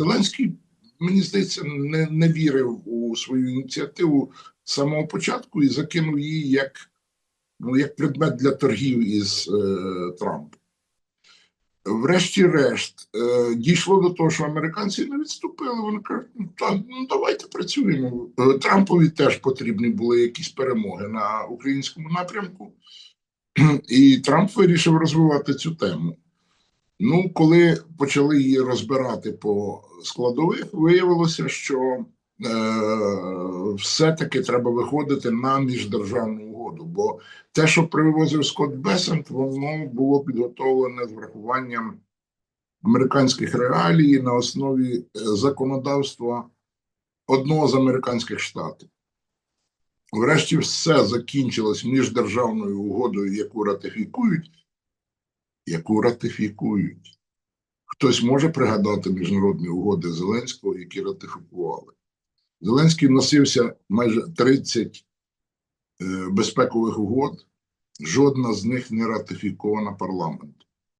Зеленський, мені здається, не, не вірив у свою ініціативу з самого початку і закинув її як, ну, як предмет для торгів із е, Трампом. Врешті-решт, е, дійшло до того, що американці не відступили. Вони кажуть, ну, та, ну давайте працюємо. Е, Трампові теж потрібні були якісь перемоги на українському напрямку, і Трамп вирішив розвивати цю тему. Ну, коли почали її розбирати по складових, виявилося, що е, все-таки треба виходити на міждержавну угоду. Бо те, що привозив Скотт Бесент, воно було підготовлене з врахуванням американських реалій на основі е, законодавства одного з американських штатів. Врешті все закінчилось міждержавною угодою, яку ратифікують, яку ратифікують. Хтось може пригадати міжнародні угоди Зеленського, які ратифікували. Зеленський носився майже 30 е, безпекових угод, жодна з них не ратифікована парламентом.